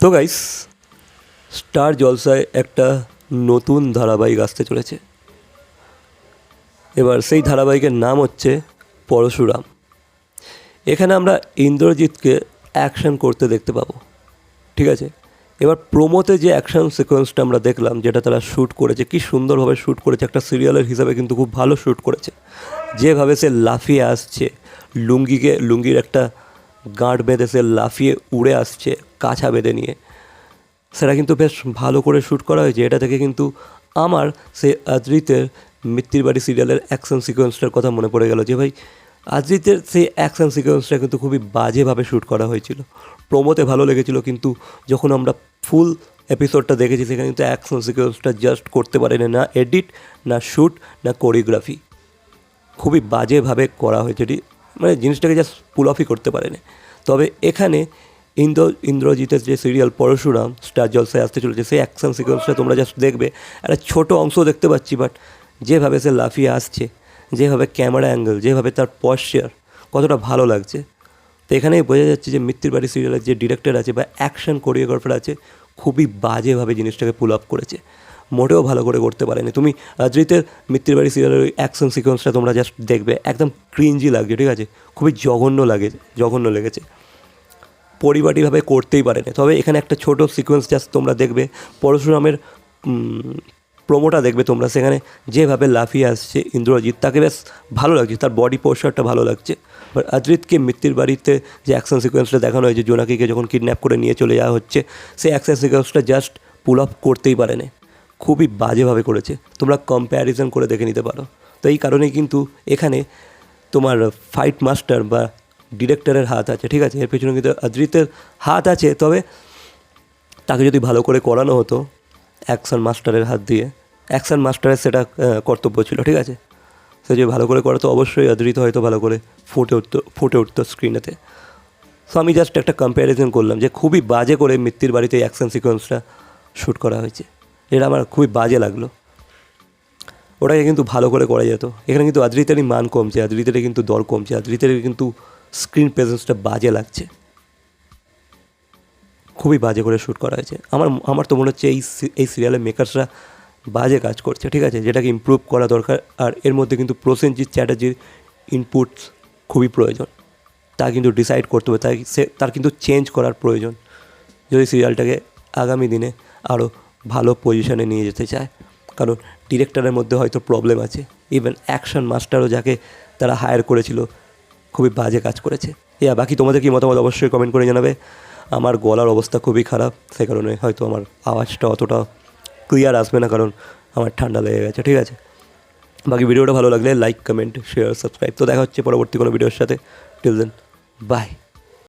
তো guys star জলসায় একটা নতুন ধারাবাহিক আসতে চলেছে। এবার সেই ধারাবাহিকের নাম হচ্ছে পরশুরাম। এখানে আমরা ইন্দ্রজিৎকে অ্যাকশন করতে দেখতে পাবো। ঠিক আছে? এবার প্রোমোতে যে অ্যাকশন সিকোয়েন্সটা আমরা দেখলাম, যেটা তারা শ্যুট করেছে, কি সুন্দরভাবে শ্যুট করেছে, একটা সিরিয়ালের হিসাবে কিন্তু খুব ভালো শ্যুট করেছে। যেভাবে সে লাফিয়ে আসছে, লুঙ্গিকে, লুঙ্গির একটা গাঁট বেঁধে সে লাফিয়ে উড়ে আসছে কাছা বেঁধে নিয়ে। সেটা কিন্তু বেশ ভালো করে শ্যুট করা হয়েছে। এটা থেকে কিন্তু আমার সে আদ্রিতের মৃত্যুর বাড়ি সিরিয়ালের অ্যাকশন সিকোয়েন্সটার কথা মনে পড়ে গেল যে, ভাই আদ্রিতের সেই অ্যাকশন সিকোয়েন্সটা কিন্তু খুবই বাজেভাবে শ্যুট করা হয়েছিল। প্রোমোতে ভালো লেগেছিল, কিন্তু যখন আমরা ফুল এপিসোডটা দেখেছি, সেখানে কিন্তু অ্যাকশন সিকোয়েন্সটা জাস্ট করতে পারেনি। না এডিট না শ্যুট না কোরিওগ্রাফি খুবই বাজেভাবে করা হয়েছে এটি। মানে জিনিসটাকে জাস্ট পুল অফই করতে পারেনি। তবে এখানে ইন্দ্র, ইন্দ্রজিতের যে সিরিয়াল পরশুরাম স্টার জলসায় আসতে চলেছে, সেই অ্যাকশন সিকোয়েন্সটা তোমরা জাস্ট দেখবে। একটা ছোটো অংশ দেখতে পাচ্ছি বাট যেভাবে সে লাফিয়ে আসছে, যেভাবে ক্যামেরা অ্যাঙ্গেল যেভাবে তার পশ্চার কতটা ভালো লাগছে। তো এখানেই বোঝা যাচ্ছে যে মৃত্যুর বাড়ি সিরিয়ালের যে ডিরেক্টর আছে বা অ্যাকশন কোরিওগ্রাফার আছে, খুবই বাজেভাবে জিনিসটাকে পুল আপ করেছে। মোটেও ভালো করে করতে পারেনি। তুমি অজিতের মৃত্যুর বাড়ি সিরিয়ালের ওই অ্যাকশন সিকোয়েন্সটা তোমরা জাস্ট দেখবে, একদম ক্রিঞ্জি লাগছে, ঠিক আছে? খুবই জঘন্য লাগে জঘন্য লেগেছে। পরিপাটিভাবে করতেই পারেনি। তবে এখানে একটা ছোট সিকোয়েন্স জাস্ট তোমরা দেখবে, পরশুরামের প্রোমোটা দেখবে তোমরা। সেখানে যেভাবে লাফিয়ে আসছে ইন্দ্রজিৎ, তাকে বেশ ভালো লাগছে, তার বডি পোস্টারটা ভালো লাগছে। বাট অজিতকে মৃত্যুর বাড়িতে যে অ্যাকশন সিকোয়েন্সটা দেখানো হয়েছে, জোনাকিকে যখন কিডন্যাপ করে নিয়ে চলে যাওয়া হচ্ছে, সেই অ্যাকশন সিকোয়েন্সটা জাস্ট পুল আপ করতেই পারেনি। খুবই বাজেভাবে করেছে। তোমরা কম্প্যারিজন করে দেখে নিতে পারো। তো এই কারণেই কিন্তু এখানে তোমার ফাইট মাস্টার বা ডিরেক্টরের হাত আছে, ঠিক আছে? এর পেছনে কিন্তু অদ্রিতের হাত আছে, তবে তাকে যদি ভালো করে করানো হতো অ্যাকশন মাস্টারের হাত দিয়ে অ্যাকশন মাস্টারের সেটা কর্তব্য ছিল, ঠিক আছে? সে যদি ভালো করে করাতো, অবশ্যই অদ্রিত হয়তো ভালো করে ফুটে উঠতো ফুটে উঠতো স্ক্রিনেতে সো আমি জাস্ট একটা কম্প্যারিজন করলাম যে খুবই বাজে করে মৃত্যুর বাড়িতে অ্যাকশন সিকোয়েন্সটা শ্যুট করা হয়েছে। এটা আমার খুবই বাজে লাগল। ওটাকে কিন্তু ভালো করে করা যেত। এখানে কিন্তু আদ্রিতেরই মান কমছে, আদ্রিতেরই কিন্তু দর কমছে, আদ্রিতেরই কিন্তু স্ক্রিন প্রেজেন্সটা বাজে লাগছে। খুবই বাজে করে শ্যুট করা হয়েছে। আমার আমার তো মনে হচ্ছে এই এই সিরিয়ালের মেকার্সরা বাজে কাজ করছে, ঠিক আছে? যেটাকে ইমপ্রুভ করা দরকার, আর এর মধ্যে কিন্তু প্রসেনজিৎ চ্যাটার্জির ইনপুটস খুবই প্রয়োজন। তা কিন্তু ডিসাইড করতে হবে, তাই সে, তার কিন্তু চেঞ্জ করার প্রয়োজন। যদি সিরিয়ালটাকে আগামী দিনে আরও ভালো পজিশনে নিয়ে যেতে চায়। কারণ ডিরেক্টরের মধ্যে হয়তো প্রবলেম আছে। ইভেন অ্যাকশন মাস্টারও যাকে তারা হায়ার করেছিল, খুবই বাজে কাজ করেছে। ইয়া, বাকি তোমাদের কি মতামত অবশ্যই কমেন্ট করে জানাবে। আমার গলার অবস্থা খুবই খারাপ, সে কারণে হয়তো আমার আওয়াজটা অতটা ক্লিয়ার আসবে না, কারণ আমার ঠান্ডা লেগে গেছে, ঠিক আছে? বাকি ভিডিওটা ভালো লাগলে লাইক কমেন্ট শেয়ার সাবস্ক্রাইব তো দেখা হচ্ছে পরবর্তী কোনো ভিডিওর সাথে। Till then by